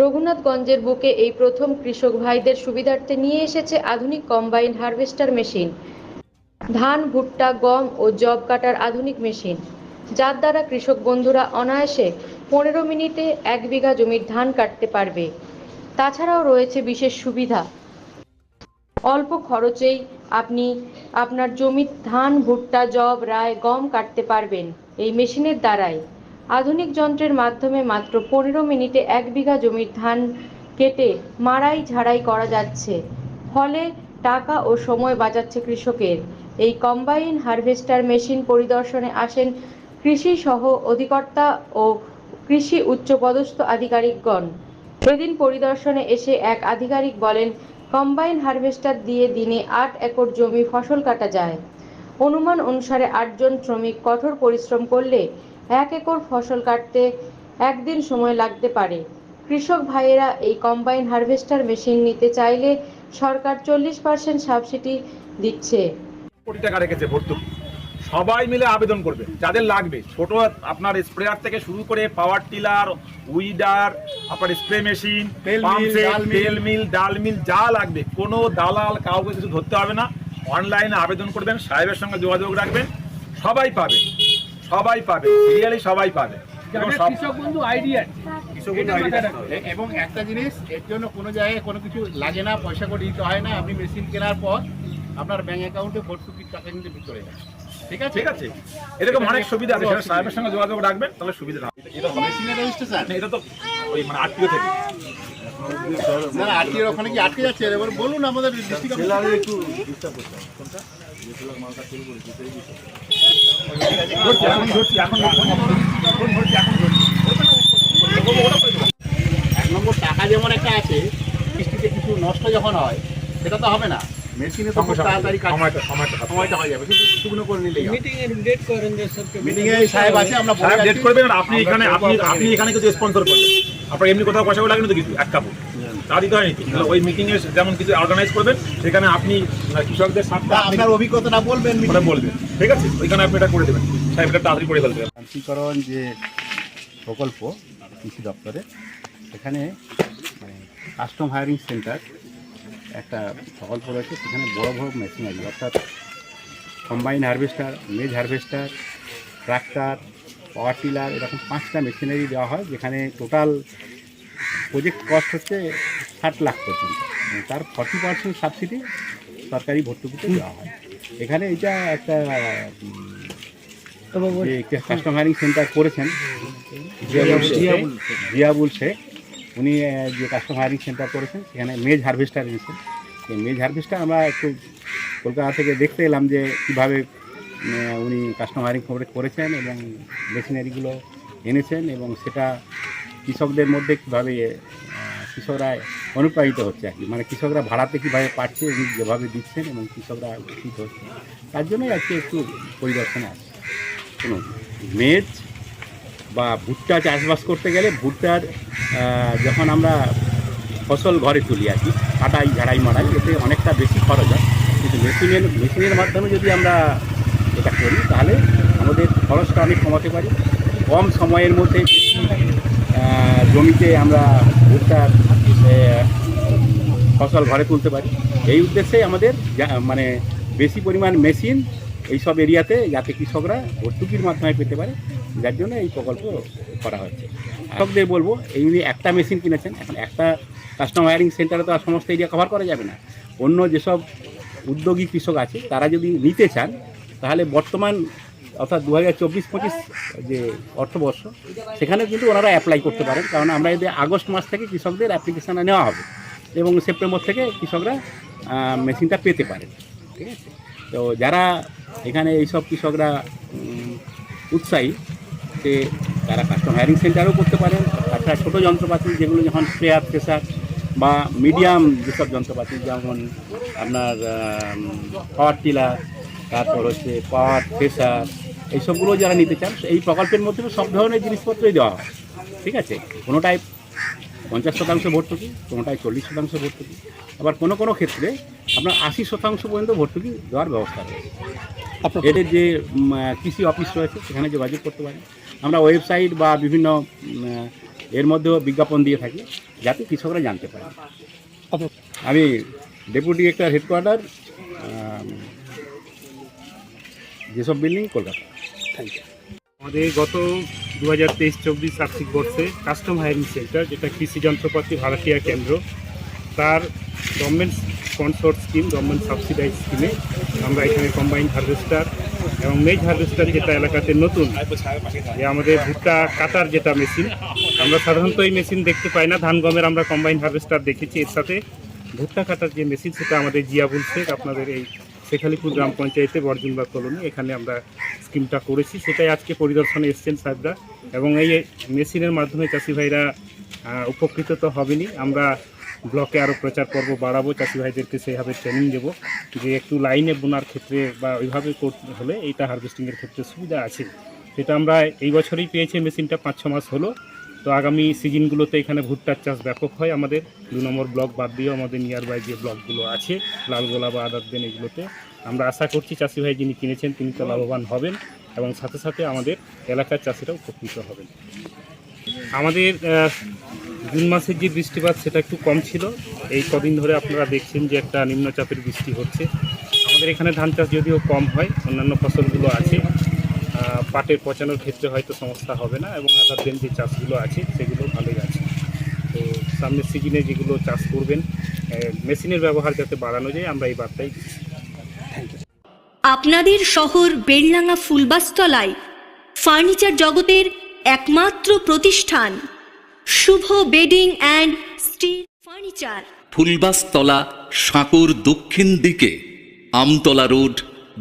রঘুনাথগঞ্জের বুকে এই প্রথম কৃষক ভাইদের সুবিধার্থে নিয়ে এসেছে আধুনিক কম্বাইন হারভেস্টার মেশিন। ধান, ভুট্টা, গম ও জব কাটার আধুনিক মেশিন। যার দ্বারা কৃষক বন্ধুরা অনায়াসে পনেরো মিনিটে এক বিঘা জমির ধান কাটতে পারবে। তাছাড়াও রয়েছে বিশেষ সুবিধা। অল্প খরচেই আপনি আপনার জমির ধান, ভুট্টা জব রায়, গম কাটতে পারবেন এই মেশিনের দ্বারাই। আধুনিক যন্ত্রের মাধ্যমে মাত্র পনেরো মিনিটে এক বিঘা জমির ধান কেটে মাড়াই ঝাড়াই করা যাচ্ছে। ফলে টাকা ও সময় বাঁচাচ্ছে কৃষকের। এই কম্বাইন হারভেস্টার মেশিন পরিদর্শনে আসেন কৃষি সহ অধিকর্তা ও কৃষি উচ্চপদস্থ আধিকারিকগণ। এদিন পরিদর্শনে এসে এক আধিকারিক বলেন, কম্বাইন হারভেস্টার দিয়ে দিনে আট একর জমি ফসল কাটা যায়। অনুমান অনুসারে আটজন শ্রমিক কঠোর পরিশ্রম করলে এক একর ফসল কাটতে একদিন সময় লাগতে পারে। কৃষক ভাইয়েরা এই কম্বাইন হারভেস্টার মেশিন নিতে চাইলে সরকার চল্লিশ পার্সেন্ট সাবসিডি দিচ্ছে। কোটি টাকা রেখেছে ভর্তুকি। সবাই মিলে আবেদন করবে যাদের লাগবে। ছোট আপনার স্প্রেয়ার থেকে শুরু করে পাওয়ার টিলার উইডার আপনার স্প্রে মেশিন তেল মিল, ডাল মিল যা লাগবে। কোনো দালাল কাউকে কিছু ধরতে হবে না। অনলাইনে আবেদন করবেন সাহেবের সঙ্গে যোগাযোগ রাখবেন। সবাই পাবে। সবাই পাবে সিরিয়ালি সবাই পাবে। এবং কৃষক বন্ধু আইডিয়া একটা জিনিস এর জন্য কোনো জায়গায় কোনো কিছু লাগে না পয়সা করে দিতে হয় না। আপনি মেশিন কেনার পর আপনার ব্যাঙ্ক অ্যাকাউন্টে ভর্তুকির টাকা কিন্তু ভিতরে যায়। ঠিক আছে? ঠিক আছে। এরকম অনেক সুবিধা আছে। সাহেবের সঙ্গে যোগাযোগ রাখবেন তাহলে সুবিধা হবে। এটা হবে মেশিনের রেজিস্ট্রেশন এটা তো ওই মানে আত্মীয় থেকে। না ওখানে কি আটকে যাচ্ছে। এবার বলুন আমাদের ডিস্ট্রিক্ট এখন ধরছি, এখন এক নম্বর টাকা যেমন একটা আছে কিস্তিতে কিছু নষ্ট যখন হয় সেটা তো হবে না। মেশিনে তো তাড়াতাড়ি সময়টা সময়টা সময়টা হয়ে যাবে। শুধু শুকনো করে নিলেই মিটিং এর ডেট করেন যে সবকে মিটিং এ সাহেব আছে আমরা সাহেব ডেট রাখছি। করবেন আপনি এখানে আপনি আপনি এখানে কিছু স্পন্সর করবেন। আপনার এমনি কোথাও পয়সা লাগেনি তো কিছু এক কাপড়। তা দিতে হয় তাহলে ওই মিটিং এ যেমন কিছু অর্গানাইজ করবেন সেখানে আপনি কৃষকদের আপনার অভিজ্ঞতাটা বলবেন ওটা বলবেন। ঠিক আছে? ওইখানে আপনি এটা করে দেবেন। সাহেব এটা তাড়াতাড়ি করে ফেলবেন। শান্তিকরণ যে প্রকল্প কৃষি দপ্তরে সেখানে কাস্টম হায়ারিং সেন্টার একটা প্রকল্প রয়েছে সেখানে বড় বড় মেশিনারি অর্থাৎ combine harvester maize harvester tractor power tiller এরকম পাঁচটা মেশিনারি দেওয়া হয় যেখানে টোটাল প্রজেক্ট কস্ট হচ্ছে ষাট লাখ পর্যন্ত। তার ফর্টি পার্সেন্ট সাবসিডি সরকারি ভর্তুকিতে দেওয়া হয়। এখানে এটা একটা কাস্টমারিং সেন্টার করেছেন, জিয়াবুল শেখ। উনি যে কাস্টমারিং সেন্টার করেছেন, সেখানে মেজ হারভেস্টার এনেছেন। সেই মেজ হারভেস্টার আমরা একটু কলকাতা থেকে দেখতে এলাম যে কীভাবে উনি কাস্টমারিং করেছেন এবং মেশিনারিগুলো এনেছেন এবং সেটা কৃষকদের মধ্যে কীভাবে কৃষকরা অনুপ্রাণিত হচ্ছে আর কি? মানে কৃষকরা ভাড়াতে কীভাবে পাচ্ছে, উনি যেভাবে দিচ্ছেন এবং কৃষকরা উপকৃত হচ্ছে। তার জন্যই আজকে একটু পরিদর্শনে আসছে। শুনুন মেজ বা ভুট্টা চাষবাস করতে গেলে ভুট্টার যখন আমরা ফসল ঘরে তুলি আর কি, কাটাই, ঝাড়াই মারাই এতে অনেকটা বেশি খরচ হয়। কিন্তু মেশিনের মেশিনের মাধ্যমে যদি আমরা এটা করি, তাহলে আমাদের খরচটা অনেক কমাতে পারি। কম সময়ের মধ্যে বেশি জমিতে আমরা ভুট্টার ফসল ঘরে তুলতে পারি। এই উদ্দেশ্যে আমাদের মানে বেশি পরিমাণ মেশিন এইসব এরিয়াতে যাতে কৃষকরা ভর্তুকির মাধ্যমে পেতে পারে, যার জন্য এই প্রকল্প করা হচ্ছে। কৃষকদের বলব, এই যে একটা মেশিন কিনেছেন, এখন একটা কাস্টম ওয়ারিং সেন্টারে তো আর সমস্ত এরিয়া কভার করা যাবে না। অন্য যেসব উদ্যোগী কৃষক আছে, তারা যদি নিতে চান, তাহলে বর্তমান অর্থাৎ দু হাজার চব্বিশ পঁচিশ যে অর্থবর্ষ সেখানে কিন্তু ওনারা অ্যাপ্লাই করতে পারেন, কারণ আমরা এদের আগস্ট মাস থেকে কৃষকদের অ্যাপ্লিকেশান নেওয়া হবে এবং সেপ্টেম্বর থেকে কৃষকরা মেশিনটা পেতে পারেন, ঠিক আছে? তো যারা এখানে এইসব কৃষকরা উৎসাহী যে তারা কাস্টম হায়ারিং সেন্টারও করতে পারেন, তাছাড়া ছোটো যন্ত্রপাতি যেগুলো যখন স্প্রেয়ার প্রেসার বা মিডিয়াম যেসব যন্ত্রপাতি, যেমন আপনার পাওয়ার টিলার তারপর হচ্ছে পাওয়ার প্রেসার এইসবগুলো যারা নিতে চান এই প্রকল্পের মধ্যে সব ধরনের জিনিসপত্রই দেওয়া হয়। ঠিক আছে? কোনোটাই পঞ্চাশ শতাংশ ভর্তুকি কোনোটায় চল্লিশ শতাংশ ভর্তুকি। আবার কোনো কোনো ক্ষেত্রে আপনার আশি শতাংশ পর্যন্ত ভর্তুকি দেওয়ার ব্যবস্থা রয়েছে। এদের যে কৃষি অফিস রয়েছে সেখানে যোগাযোগ করতে পারেন। আমরা ওয়েবসাইট বা বিভিন্ন এর মধ্যেও বিজ্ঞাপন দিয়ে থাকি যাতে কৃষকরা জানতে পারে। আমি ডেপুটি ডিরেক্টর হেডকোয়ার্টার যেসব বিল্ডিং কলকাতা। আমাদের গত দু হাজার তেইশ চব্বিশ আর্থিক বর্ষে কাস্টম হায়ারিং সেন্টার, যেটা কৃষি যন্ত্রপাতি ভাড়াটিয়া কেন্দ্র, তার government sponsor scheme government subsidise স্কিমে আমরা এখানে কম্বাইন হারভেস্টার এবং মেজ হারভেস্টার যেটা এলাকাতে নতুন যে আমাদের ভুট্টা কাটার যেটা মেশিন আমরা সাধারণত এই মেশিন দেখতে পাই না, ধান গমের আমরা কম্বাইন হারভেস্টার দেখেছি, এর সাথে ভুট্টা কাটার যে মেশিন সেটা আমাদের জিয়া বলছে, আপনাদের এই শেখালিপুর গ্রাম পঞ্চায়েতে বরজুমবা কলোনি, এখানে আমরা স্কিমটা করেছি। সেটাই আজকে পরিদর্শনে এসছেন সাহেবরা এবং এই মেশিনের মাধ্যমে চাষি ভাইরা উপকৃত তো হবেনি আমরা ব্লকে আরও প্রচার পর্ব বাড়াবো, চাষি ভাইদেরকে সেইভাবে ট্রেনিং দেবো যে একটু লাইনে বোনার ক্ষেত্রে বা ওইভাবে করতে হলে এইটা হারভেস্টিংয়ের ক্ষেত্রে সুবিধা আছে। সেটা আমরা এই বছরই পেয়েছি, মেশিনটা পাঁচ ছ মাস হলো। তো আগামী সিজনগুলোতে এখানে ভুট্টার চাষ ব্যাপক হয়। আমাদের দু নম্বর ব্লক বাদ দিয়েও আমাদের নিয়ার বাই যে ব্লকগুলো আছে, লালগোলা বা আদার দেন এগুলোতে, আমরা আশা করছি চাষি ভাই যিনি কিনেছেন, তিনি তো লাভবান হবেন এবং সাথে সাথে আমাদের এলাকার চাষিরা উপকৃত হবেন। আমাদের জুন মাসের যে বৃষ্টিপাত সেটা একটু কম ছিল। এই কদিন ধরে আপনারা দেখছেন যে একটা নিম্নচাপের বৃষ্টি হচ্ছে। আমাদের এখানে ধান চাষ যদিও কম হয়, অন্যান্য ফসলগুলো আছে। পাটের পচানোর ক্ষেত্রে হয়তো সমস্যা হবে না এবং আদার দেন যে চাষগুলো আছে সেগুলো ভালোই আছে। তো সামনের সিজনে যেগুলো চাষ করবেন মেশিনের ব্যবহার যাতে বাড়ানো যায় আমরা এই বার্তাই দিচ্ছি। আপনাদের শহর বেলডাঙ্গা ফুলবাস্তলায় ফার্নিচার জগতের একমাত্র প্রতিষ্ঠান। Shubha bedding and steel furniture Phulbastala সাঁকুর দক্ষিণ দিকে আমতলা রোড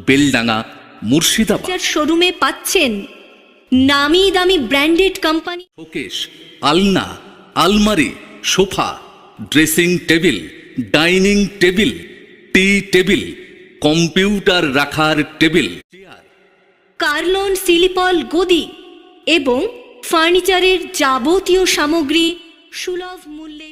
বেলডাঙ্গা মুর্শিদাবাদ। শোরুমে পাচ্ছেন নামি দামি ব্র্যান্ডেড কোম্পানি শোকেশ আলনা আলমারি sofa dressing table dining table T table computer রাখার টেবিল কার্লন সিলিপল গদি এবং ফার্নিচারের যাবতীয় সামগ্রী সুলভ মূল্যে